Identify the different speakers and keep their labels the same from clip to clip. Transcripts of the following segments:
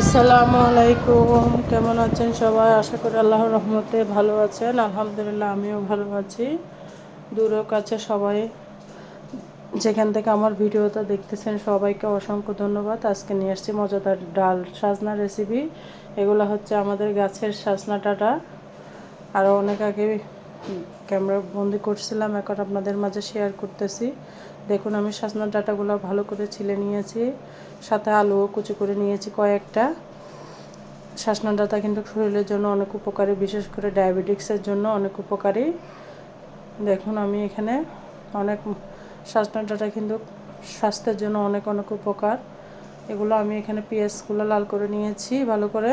Speaker 1: আসসালামু আলাইকুম। কেমন আছেন সবাই? আশা করি আল্লাহর রহমতে ভালো আছেন। আলহামদুলিল্লাহ, আমিও ভালো আছি। দূরেও কাছে সবাই যেখান থেকে আমার ভিডিওটা দেখতেছেন, সবাইকে অসংখ্য ধন্যবাদ। আজকে নিয়ে এসেছি মজাদার ডাল সাজনা রেসিপি এগুলো হচ্ছে আমাদের গাছের সাজনা ডাটা। আরও অনেক আগে ক্যামেরা বন্দি করছিলাম, এখন আপনাদের মাঝে শেয়ার করতেছি। দেখুন, আমি সাজনা ডাটাগুলো ভালো করে ছিলে নিয়েছি। সাথে আলুও কুচি করে নিয়েছি কয়েকটা। শাসনা ডাটা কিন্তু শরীরের জন্য অনেক উপকারী, বিশেষ করে ডায়াবেটিক্সের জন্য অনেক উপকারী। দেখুন, আমি এখানে অনেক শাসনা ডাটা কিন্তু স্বাস্থ্যের জন্য অনেক অনেক উপকার। এগুলো আমি এখানে পেঁয়াজগুলো লাল করে নিয়েছি, ভালো করে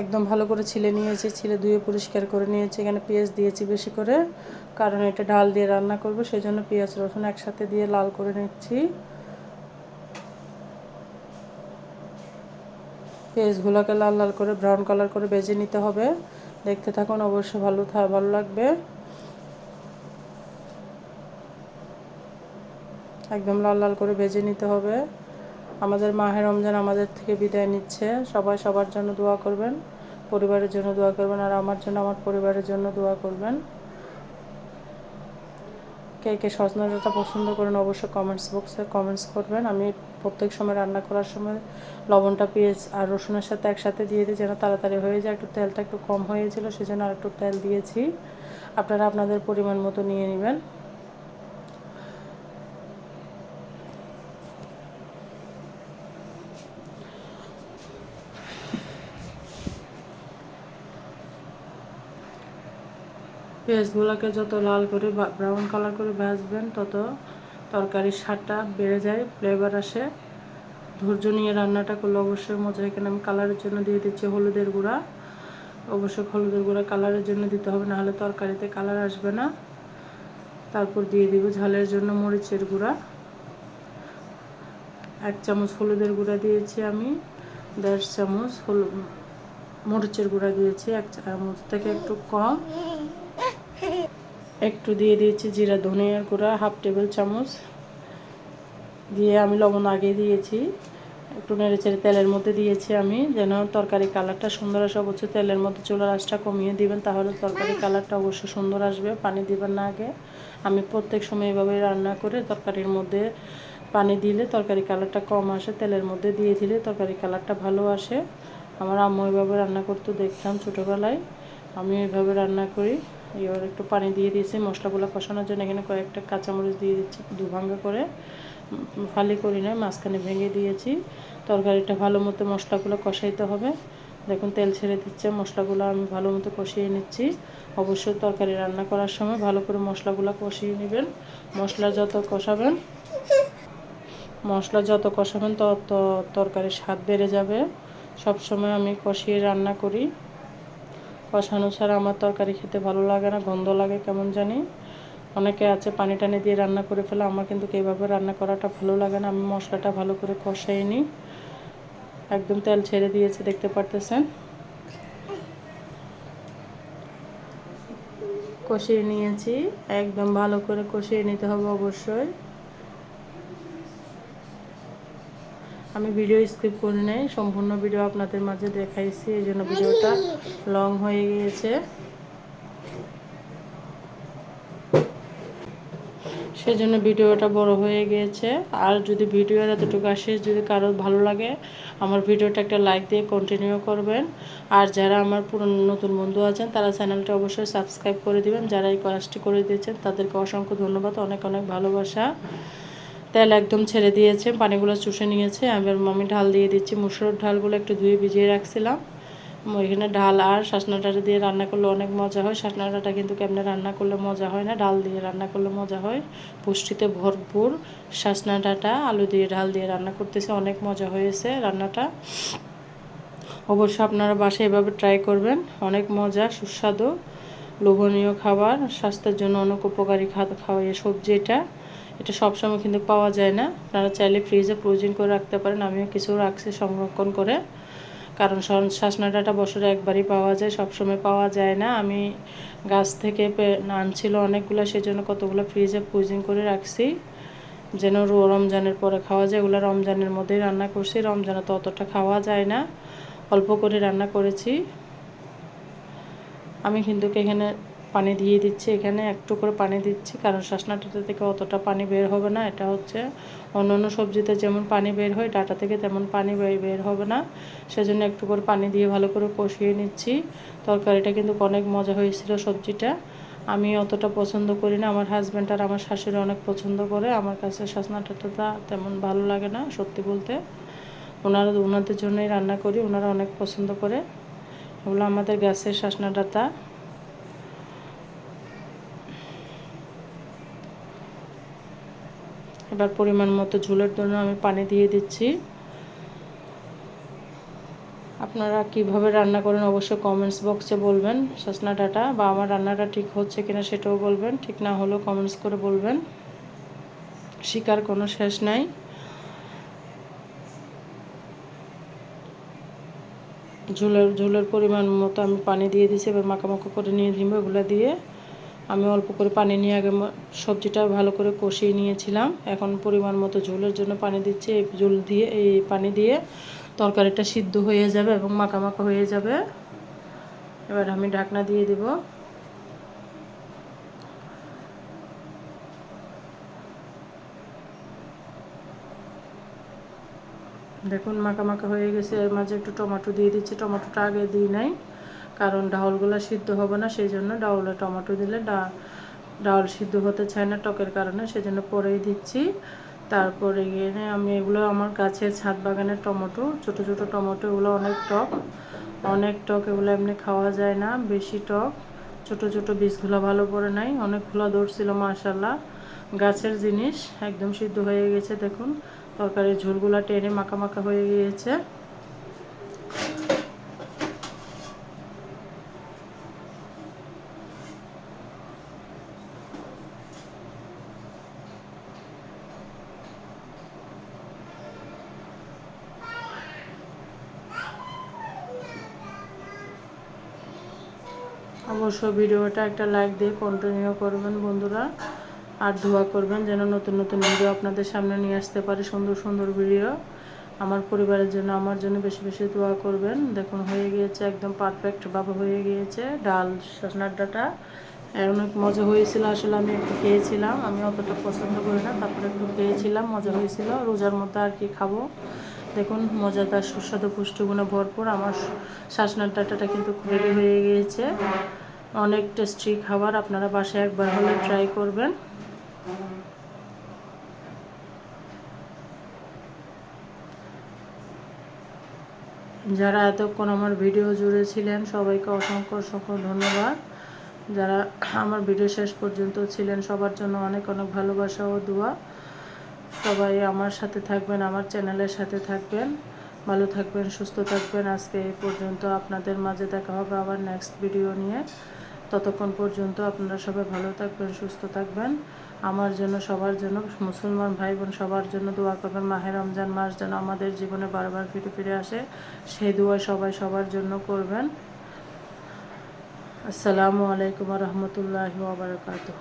Speaker 1: একদম ভালো করে ছিলে নিয়েছি, ছিলে ধুয়ে পরিষ্কার করে নিয়েছি। এখানে পেঁয়াজ দিয়েছি বেশি করে, কারণ এটা ডাল দিয়ে রান্না করব সেই জন্য পেঁয়াজ, রসুন একসাথে দিয়ে লাল করে নিচ্ছি। পেঁয়াজগুলোকে লাল লাল করে ব্রাউন কালার করে বেজে নিতে হবে। দেখতে থাকুন, অবশ্যই ভালো ভালো লাগবে। একদম লাল লাল করে ভেজে নিতে হবে। আমাদের মাহের রমজান আমাদের থেকে বিদায় নিচ্ছে। সবাই সবার জন্য দোয়া করবেন, পরিবারের জন্য দোয়া করবেন, আর আমার জন্য, আমার পরিবারের জন্য দোয়া করবেন। কে কে ডাটা পছন্দ করেন অবশ্যই কমেন্টস বক্সে কমেন্টস করবেন। আমি প্রত্যেক সময় রান্না করার সময় লবণটা, পেঁয়াজ আর রসুনের সাথে একসাথে দিয়ে দিই, যেন তাড়াতাড়ি হয়ে যায়। একটু তেলটা একটু কম হয়েছিল, সেজন্য আর একটু তেল দিয়েছি। আপনারা আপনাদের পরিমাণ মতো নিয়ে নেবেন। পেঁয়াজগুলোকে যত লাল করে ব্রাউন কালার করে ভাজবেন, তত তরকারির স্বাদটা বেড়ে যায় ফ্লেভার আসে। ধৈর্য নিয়ে রান্নাটা করলে অবশ্যই মজা। এখানে আমি কালারের জন্য দিয়ে দিচ্ছি হলুদের গুঁড়া। অবশ্যই হলুদের গুঁড়া কালারের জন্য দিতে হবে, নাহলে তরকারিতে কালার আসবে না। তারপর দিয়ে দিব ঝালের জন্য মরিচের গুঁড়া। এক চামচ হলুদের গুঁড়া দিয়েছি আমি, দেড় চামচ হলুদ মরিচের গুঁড়া দিয়েছি, এক চামচ থেকে একটু কম। একটু দিয়ে দিয়েছি জিরা ধনিয়ার গুঁড়া, হাফ টেবিল চামচ। দিয়ে আমি লবণ আগে দিয়েছি। একটু নেড়ে চেড়ে তেলের মধ্যে দিয়েছি আমি, যেন তরকারি কালারটা সুন্দর আসে। অবশ্যই তেলের মধ্যে চুলার আঁচটা কমিয়ে দিবেন, তাহলে তরকারি কালারটা অবশ্যই সুন্দর আসবে। পানি দিবেন না আগে। আমি প্রত্যেক সময় এভাবে রান্না করে তরকারির মধ্যে পানি দিলে তরকারি কালারটা কম আসে, তেলের মধ্যে দিয়ে দিলে তরকারি কালারটা ভালো আসে। আমার আম্মু এভাবে রান্না করতে, দেখতাম ছোটোবেলায়। আমি এভাবে রান্না করি। এবার একটু পানি দিয়ে দিয়েছি, মশলাগুলো কষানোর জন্য এখানে কয়েকটা কাঁচামরিচ দিয়ে দিচ্ছি দুভাঙ্গা করে। ফালি করি না মাঝখানে ভেঙে দিয়েছি। তরকারিটা ভালো মতো মশলাগুলো কষাইতে হবে। দেখুন, তেল ছেড়ে দিচ্ছে, মশলাগুলো আমি ভালো মতো কষিয়ে নিচ্ছি। অবশ্যই তরকারি রান্না করার সময় ভালো করে মশলাগুলো কষিয়ে নেবেন। মশলা যত কষাবেন, মশলা যত কষাবেন, তত তরকারির স্বাদ বেড়ে যাবে। সব সময় আমি কষিয়ে রান্না করি। কষানো ছাড়া আমার তরকারি খেতে ভালো লাগে না, গন্ধ লাগে কেমন জানি। অনেকে আছে পানি টানি দিয়ে রান্না করে ফেলে, আমার কিন্তু এইভাবে রান্না করাটা ভালো লাগে না, আমি মশলাটা ভালো করে কষাই নিই একদম তেল ছেড়ে দিয়েছে, দেখতে পারতেছেন? কষিয়ে নিয়েছি, একদম ভালো করে কষিয়ে নিতে হবে অবশ্যই। আমি ভিডিও স্কিপ করি নাই, সম্পূর্ণ ভিডিও আপনাদের মাঝে দেখাইছি, এই জন্য ভিডিওটা লং হয়ে গিয়েছে। সেজন্য ভিডিওটা বড় হয়ে গিয়েছে। আর যদি ভিডিও এতটুকু আসে, যদি কারও ভালো লাগে, আমার ভিডিওটা একটা লাইক দিয়ে কন্টিনিউ করবেন। আর যারা আমার পুরনো নতুন বন্ধু আছেন, তারা চ্যানেলটা অবশ্যই সাবস্ক্রাইব করে দিবেন। যারা এই কাজটি করে দিয়েছেন, তাদেরকে অসংখ্য ধন্যবাদ, অনেক অনেক ভালোবাসা। তেল একদম ছেড়ে দিয়েছে, পানিগুলো চুষে নিয়েছে। এবার আমি ঢাল দিয়ে দিচ্ছি মুসুর ঢালগুলো একটু ধুয়ে ভিজিয়ে রাখছিলাম। এখানে ঢাল আর শাসনাটা দিয়ে রান্না করলে অনেক মজা হয়। শাসনাটা কিন্তু কেমনে রান্না করলে মজা হয় না? ডাল দিয়ে রান্না করলে মজা হয়। পুষ্টিতে ভরপুর শাসনা ডাটা আলু দিয়ে ঢাল দিয়ে রান্না করতেছে, অনেক মজা হয়েছে রান্নাটা। অবশ্য আপনারা বাসায় এভাবে ট্রাই করবেন, অনেক মজা, সুস্বাদু, লোভনীয় খাবার, স্বাস্থ্যের জন্য অনেক উপকারী খাওয়া, সবজি এটা। এটা সবসময় কিন্তু পাওয়া যায় না। আপনারা চাইলে ফ্রিজে প্রয়োজন করে রাখতে পারেন। আমিও কিছু রাখছি সংরক্ষণ করে। কারণ শাসনা ডাটা বছরে একবারই পাওয়া যায়, সবসময় পাওয়া যায় না। আমি গাছ থেকে আনছিল অনেকগুলো, সেজন্য কতগুলো ফ্রিজে ফ্রুজিং করে রাখছি। যেন রমজানের পরে খাওয়া যায়। এগুলো রমজানের মধ্যেই রান্না করছি। রমজানে তো অতটা খাওয়া যায় না। অল্প করে রান্না করেছি। আমি কিন্তু এখানে পানি দিয়ে দিচ্ছি এখানে একটু করে পানি দিচ্ছি, কারণ শাসনাটাটা থেকে অতটা পানি বের হবে না, এটা হচ্ছে অন্য অন্য সবজিতে যেমন পানি বের হয়, ডাটা থেকে তেমন পানি বের হবে না। সেজন্য একটু করে পানি দিয়ে ভালো করে কষিয়ে নিচ্ছি। তরকারিটা কিন্তু অনেক মজা হয়েছিল সবজিটা। আমি অতটা পছন্দ করি না, আমার হাজব্যান্ড আর আমার শাশুড়ি অনেক পছন্দ করে, আমার কাছে শাসনাটাটা তেমন ভালো লাগে না, সত্যি বলতে। ওনারা, ওনাদের জন্যই রান্না করি, ওনারা অনেক পছন্দ করে। এগুলো আমাদের গ্যাসের শাসনা ডাটা এবার পরিমাণ মতো ঝোলের জন্য আমি পানি দিয়ে দিচ্ছি। আপনারা কীভাবে রান্না করেন অবশ্যই কমেন্টস বক্সে বলবেন। সসনা ডাটা বা আমার রান্নাটা ঠিক হচ্ছে কিনা সেটাও বলবেন, ঠিক না হলেও কমেন্টস করে বলবেন। শিকার কোনো শেষ নাই। ঝোলের ঝোলের পরিমাণ মতো আমি পানি দিয়ে দিয়েছি, এবার মাখামাখা করে নিয়ে দিব এগুলো দিয়ে। আমি অল্প করে পানি নিয়ে আগে সবজিটা ভালো করে কষিয়ে নিয়েছিলাম। এখন পরিমাণ মতো ঝোলের জন্য পানি দিচ্ছি। এই ঝোল দিয়ে, এই পানি দিয়ে তরকারিটা সিদ্ধ হয়ে যাবে এবং মাখা মাখা হয়ে যাবে। এবার আমি ঢাকনা দিয়ে দিব। দেখুন মাখা মাখা হয়ে গেছে। এর মাঝে একটু টমেটো দিয়ে দিচ্ছি। টমেটোটা আগে দিই নাই। কারণ ডাউলগুলো সিদ্ধ হবে না, সেই জন্য ডাউলে টমেটো দিলে ডাউল সিদ্ধ হতে চায় না টকের কারণে সেই জন্য পরেই দিচ্ছি। তারপরে গিয়ে আমি এগুলো আমার গাছের ছাদ বাগানের টমেটো, ছোট ছোট টমেটো এগুলো অনেক টক অনেক টক এগুলো এমনি খাওয়া যায় না, বেশি টক। ছোট ছোট বীজগুলো ভালো পড়ে নাই, অনেকগুলো ধরছিল মার্শাল্লাহ গাছের জিনিস একদম সিদ্ধ হয়ে গেছে, দেখুন। তরকারির ঝোলগুলো টেনে মাখা মাখা হয়ে গিয়েছে। অবশ্য ভিডিওটা একটা লাইক দিয়ে কন্টিনিউ করবেন বন্ধুরা। আর দোয়া করবেন যেন নতুন নতুন ভিডিও আপনাদের সামনে নিয়ে আসতে পারে সুন্দর সুন্দর ভিডিও আমার পরিবারের জন্য আমার জন্য বেশি বেশি দোয়া করবেন। দেখুন, হয়ে গিয়েছে, একদম পারফেক্টভাবে হয়ে গিয়েছে। ডাল সজনার ডাটা। অনেক মজা হয়েছিল, আসলে আমি একটু খেয়েছিলাম। আমি অতটা পছন্দ করি না, তারপরে একটু খেয়েছিলাম, মজা হয়েছিল। রোজার মধ্যে আর কি খাব? দেখুন মজাদার সুস্বাদু পুষ্টিগুণে ভরপুর। আমার শাসনার ডাটাটা কিন্তু রেডি হয়ে গিয়েছে। অনেক টেস্টি খাবার আপনারা বাসায় একবার হলে ট্রাই করবেন। যারা এতক্ষণ আমার ভিডিও জুড়ে ছিলেন, সবাইকে অসংখ্য অসংখ্য ধন্যবাদ। যারা আমার ভিডিও শেষ পর্যন্ত ছিলেন, সবার জন্য অনেক অনেক ভালোবাসা ও দোয়া। সবাই আমার সাথে থাকবেন, আমার চ্যানেলের সাথে থাকবেন। ভালো থাকবেন, সুস্থ থাকবেন। আজকে এই পর্যন্ত আপনাদের মাঝে দেখা হবে আবার নেক্সট ভিডিও নিয়ে। ততক্ষণ পর্যন্ত আপনারা সবাই ভালো থাকবেন, সুস্থ থাকবেন। আমার জন্য, সবার জন্য, মুসলমান ভাই বোন সবার জন্য দোয়া করবেন। মাহে রমজান মাস যেন আমাদের জীবনে বারবার ফিরে ফিরে আসে, সেই দোয়া সবাই সবার জন্য করবেন। আসসালামু আলাইকুম রহমতুল্লাহ ওবরাকাতুহ